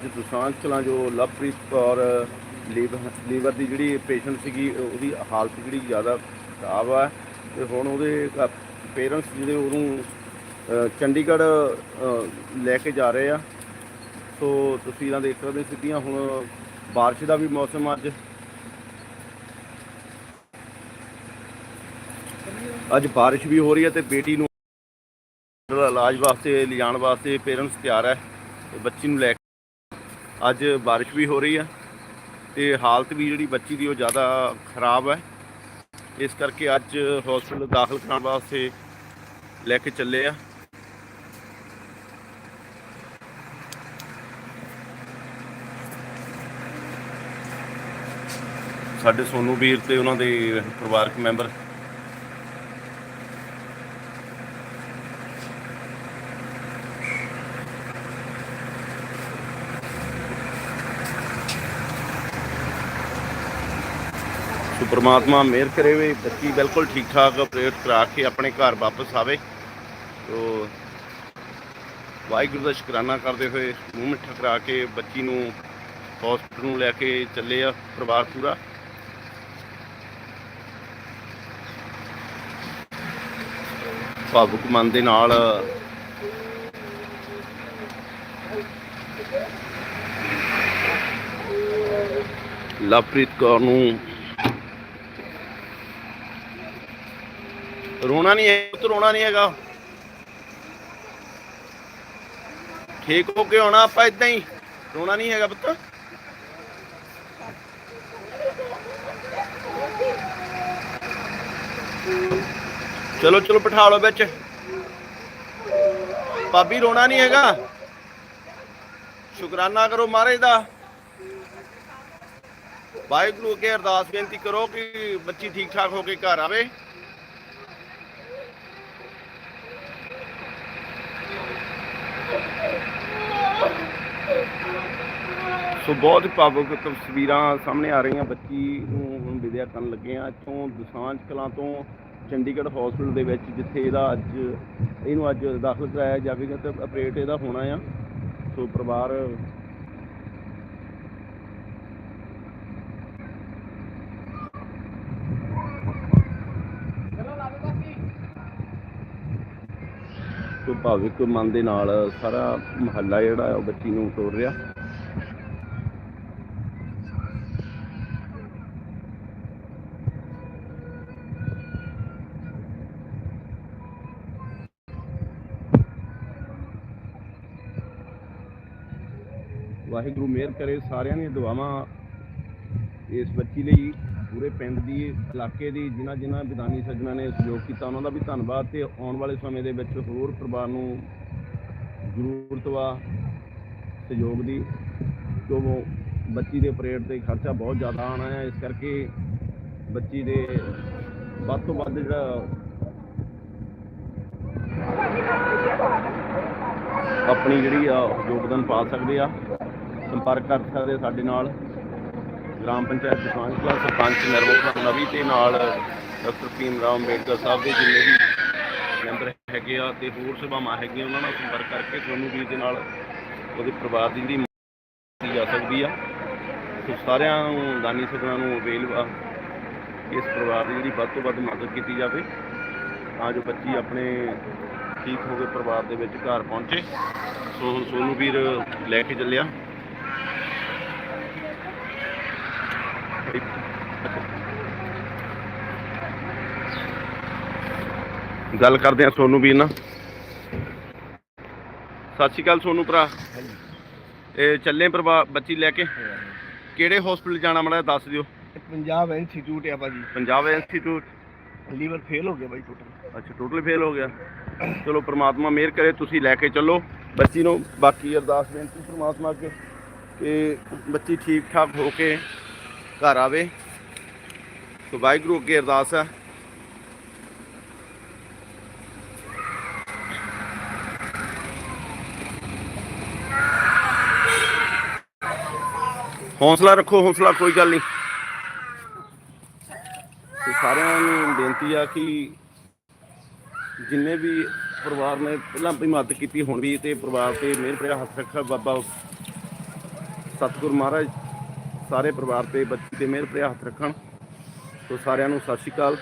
ਅੱਜ ਦੁਸਾਂਝ ਕਲਾਂ ਜੋ Lovepreet Kaur liver liver ਦੀ ਜਿਹੜੀ ਪੇਸ਼ੈਂਟ ਸੀਗੀ ਉਹਦੀ ਹਾਲਤ ਜਿਹੜੀ ਜ਼ਿਆਦਾ ਖਰਾਬ ਆ। ਤੇ ਹੁਣ ਉਹਦੇ ਪੇਰੈਂਟਸ ਜਿਹੜੇ ਉਹਨੂੰ ਚੰਡੀਗੜ੍ਹ ਲੈ ਕੇ ਜਾ ਰਹੇ ਆ। ਸੋ ਤਸਵੀਰਾਂ ਦੇਖ ਸਕਦੇ ਸਿੱਧੀਆਂ, ਹੁਣ ਬਾਰਿਸ਼ ਦਾ ਵੀ ਮੌਸਮ ਅੱਜ। ਅੱਜ ਬਾਰਿਸ਼ ਵੀ ਹੋ ਰਹੀ ਹੈ ਤੇ ਬੇਟੀ ਨੂੰ ਇਲਾਜ ਵਾਸਤੇ, ਲਿਜਾਣ ਵਾਸਤੇ ਪੇਰੈਂਟਸ ਤਿਆਰ ਹੈ ਬੱਚੀ ਨੂੰ ਲੈ ਕੇ ਅੱਜ ਬਾਰਿਸ਼ ਵੀ ਹੋ ਰਹੀ ਹੈ ਤੇ ਹਾਲਤ ਵੀ ਜਿਹੜੀ ਬੱਚੀ ਦੀ ਉਹ ਜ਼ਿਆਦਾ ਖਰਾਬ ਹੈ ਇਸ ਕਰਕੇ ਅੱਜ ਹਸਪੀਟਲ ਦਾਖਲ ਕਰਾਉਣ ਵਾਸਤੇ ਲੈ ਕੇ ਚੱਲੇ ਆ। ਸਾਡੇ ਸੋਨੂ ਵੀਰ ਤੇ ਉਹਨਾਂ ਦੇ ਪਰਿਵਾਰਕ ਮੈਂਬਰ ਸੋ ਪ੍ਰਮਾਤਮਾ ਮਿਹਰ ਕਰੇ ਵੀ, ਬੱਚੀ ਬਿਲਕੁਲ ਠੀਕ ਠਾਕ ਆਪਰੇਟ ਕਰਾ ਕੇ ਆਪਣੇ ਘਰ ਵਾਪਸ ਆਵੇ। ਸੋ ਵਾਹਿਗੁਰੂ ਦਾ ਸ਼ੁਕਰਾਨਾ ਕਰਦੇ ਹੋਏ ਮੂੰਹ ਮਿੱਠਾ ਕਰਾ ਕੇ ਬੱਚੀ ਨੂੰ ਹਸਪੀਟਲ ਨੂੰ ਲੈ ਕੇ ਚੱਲੇ ਆ ਪਰਿਵਾਰ ਪੂਰਾ। ਭਾਵੁਕ ਮਨ ਦੇ ਨਾਲ ਲਵਪ੍ਰੀਤ ਕੌਰ ਨੂੰ ਰੋਣਾ ਨਹੀਂ ਹੈ ਪੁੱਤ ਰੋਣਾ ਨਹੀਂ ਹੈਗਾ। ਠੀਕ ਹੋ ਕੇ ਆਉਣਾ ਆਪਾਂ ਇਦਾਂ ਹੀ। ਰੋਣਾ ਨਹੀਂ ਹੈਗਾ ਪੁੱਤ। ਚਲੋ ਚਲੋ, ਬਿਠਾ ਲਓ ਵਿੱਚ। ਭਾਬੀ, ਰੋਣਾ ਨਹੀਂ ਹੈਗਾ। ਸ਼ੁਕਰਾਨਾ ਕਰੋ ਮਹਾਰਾਜ ਦਾ। ਵਾਹਿਗੁਰੂ ਅੱਗੇ ਅਰਦਾਸ ਬੇਨਤੀ ਕਰੋ ਕਿ ਬੱਚੀ ਠੀਕ ਠਾਕ ਹੋ ਕੇ ਘਰ ਆਵੇ। ਸੋ ਬਹੁਤ ਭਾਵੁਕ ਤਸਵੀਰਾਂ ਸਾਹਮਣੇ ਆ ਰਹੀਆਂ ਬੱਚੀ ਨੂੰ ਹੁਣ ਵਿਦਿਆ ਕਰਨ ਲੱਗੇ ਆ ਇੱਥੋਂ ਦੁਸਾਂਝ ਕਲਾਂ ਤੋਂ ਚੰਡੀਗੜ੍ਹ ਹਸਪੀਟਲ ਦੇ ਵਿੱਚ, ਜਿੱਥੇ ਇਹਦਾ ਅੱਜ ਇਹਨੂੰ ਅੱਜ ਦਾਖਲ ਕਰਾਇਆ ਜਾਵੇਗਾ ਤੇ ਆਪਰੇਟ ਇਹਦਾ ਹੋਣਾ ਆ। ਸੋ ਪਰਿਵਾਰ ਸੋ ਭਾਵਿਕ ਮਨ ਦੇ ਨਾਲ ਸਾਰਾ ਮਹੱਲਾ ਜਿਹੜਾ ਉਹ ਬੱਚੀ ਨੂੰ ਤੋਰ ਰਿਹਾ। ਵਾਹਿਗੁਰੂ ਮਿਹਰ ਕਰੇ ਸਾਰਿਆਂ ਦੀਆਂ ਦੁਆਵਾਂ ਇਸ ਬੱਚੀ ਲਈ। ਪੂਰੇ ਪਿੰਡ ਦੀ, ਇਲਾਕੇ ਦੀ, ਜਿਨ੍ਹਾਂ ਜਿਨ੍ਹਾਂ ਵਿਧਾਨੀ ਸੱਜਣਾ ਨੇ ਸਹਿਯੋਗ ਕੀਤਾ, ਉਹਨਾਂ ਦਾ ਵੀ ਧੰਨਵਾਦ ਤੇ ਆਉਣ ਵਾਲੇ ਸਮੇਂ ਦੇ ਵਿੱਚ ਹੋਰ ਪਰਿਵਾਰ ਨੂੰ ਜ਼ਰੂਰਤ ਵਾ ਸਹਿਯੋਗ ਦੀ ਕਿਉਂ ਬੱਚੀ ਦੇ ਆਪਰੇਟ ਤੇ ਖਰਚਾ ਬਹੁਤ ਜ਼ਿਆਦਾ ਆਣਾ ਹੈ, ਇਸ ਕਰਕੇ ਬੱਚੀ ਦੇ ਵੱਧ ਤੋਂ ਵੱਧ ਜਿਹੜਾ ਆਪਣੀ ਜਿਹੜੀ ਆ ਯੋਗਦਾਨ ਪਾ ਸਕਦੇ ਆ, ਸੰਪਰਕ ਕਰ ਸਕਦੇ ਸਾਡੇ ਨਾਲ। ਗ੍ਰਾਮ ਪੰਚਾਇਤ ਦੁਕਾਨ ਕਲਾ ਸਰਪੰਚ ਨਰਮਲ ਨਵੀ ਤੇ ਨਾਲ ਡਾਕਟਰ ਭੀਮ ਰਾਓ ਅੰਬੇਡਕਰ ਸਾਹਿਬ ਦੇ ਜਿੰਨੇ ਵੀ ਮੈਂਬਰ ਹੈਗੇ ਆ ਤੇ ਹੋਰ ਸਭਾਵਾਂ ਹੈਗੀਆਂ, ਉਹਨਾਂ ਨਾਲ ਸੰਪਰਕ ਕਰਕੇ ਤੁਹਾਨੂੰ ਵੀ ਦੇ ਨਾਲ ਉਹਦੇ ਪਰਿਵਾਰ ਦੀ ਜਿਹੜੀ ਮਦਦ ਕੀਤੀ ਜਾ ਸਕਦੀ ਆ। ਸੋ ਸਾਰਿਆਂ ਨੂੰ, ਦਾਨੀ ਸੱਜਣਾ ਨੂੰ ਅਵੇਲ ਵਾ ਇਸ ਪਰਿਵਾਰ ਦੀ ਜਿਹੜੀ ਵੱਧ ਤੋਂ ਵੱਧ ਮਦਦ ਕੀਤੀ ਜਾਵੇ, ਤਾਂ ਜੋ ਬੱਚੀ ਆਪਣੇ ਠੀਕ ਹੋ ਕੇ ਪਰਿਵਾਰ ਦੇ ਵਿੱਚ ਘਰ ਪਹੁੰਚੇ। ਸੋ ਹੁਣ ਸੋਨੂੰ ਵੀਰ ਲੈ ਕੇ ਚੱਲਿਆ। ਗੱਲ ਕਰਦੇ ਆ ਸੋਨੂੰ ਵੀਰ ਨਾਲ। ਸਤਿ ਸ਼੍ਰੀ ਅਕਾਲ ਸੋਨੂੰ ਭਰਾ। ਇਹ ਚੱਲੇ ਪਰਿਵਾਰ ਬੱਚੀ ਲੈ ਕੇ। ਕਿਹੜੇ ਹਸਪੀਟਲ ਜਾਣਾ ਮੜਾ ਦੱਸ ਦਿਓ। ਪੰਜਾਬ ਇੰਸਟੀਚਿਊਟ ਆ ਭਾਜੀ। ਪੰਜਾਬ ਇੰਸਟੀਚਿਊਟ ਲੀਵਰ ਫੇਲ ਹੋ ਗਿਆ ਬਾਈ ਟੋਟਲ ਅੱਛਾ ਟੋਟਲ ਫੇਲ ਹੋ ਗਿਆ। ਚਲੋ ਪ੍ਰਮਾਤਮਾ ਮਿਹਰ ਕਰੇ ਤੁਸੀਂ ਲੈ ਕੇ ਚੱਲੋ। ਬੱਚੀ ਨੂੰ ਬਾਕੀ ਅਰਦਾਸ ਬੇਨਤੀ ਪ੍ਰਮਾਤਮਾ ਅੱਗੇ ਕਿ ਬੱਚੀ ਠੀਕ ਠਾਕ ਹੋ ਕੇ ਘਰ ਆਵੇ। ਸੋ ਵਾਹਿਗੁਰੂ ਅੱਗੇ ਅਰਦਾਸ ਹੈ। ਹੌਸਲਾ ਰੱਖੋ, ਹੌਸਲਾ ਕੋਈ ਗੱਲ ਨਹੀਂ। ਤੇ ਸਾਰਿਆਂ ਨੂੰ ਬੇਨਤੀ ਆ ਕਿ ਜਿੰਨੇ ਵੀ ਪਰਿਵਾਰ ਨੇ ਪਹਿਲਾਂ ਵੀ ਮਦਦ ਕੀਤੀ, ਹੁਣ ਵੀ ਤੇ ਪਰਿਵਾਰ ਤੇ ਮਿਹਰ ਭਰਿਆ ਹੱਥ ਰੱਖਾ ਬਾਬਾ ਸਤਿਗੁਰ ਮਹਾਰਾਜ। ਸਾਰੇ ਪਰਿਵਾਰ ਤੇ ਬੱਚੀ ਤੇ ਮਿਹਰ ਭਰਿਆ ਹੱਥ ਰੱਖਣ। ਸੋ ਸਾਰਿਆਂ ਨੂੰ ਸਤਿ ਸ਼੍ਰੀ ਅਕਾਲ।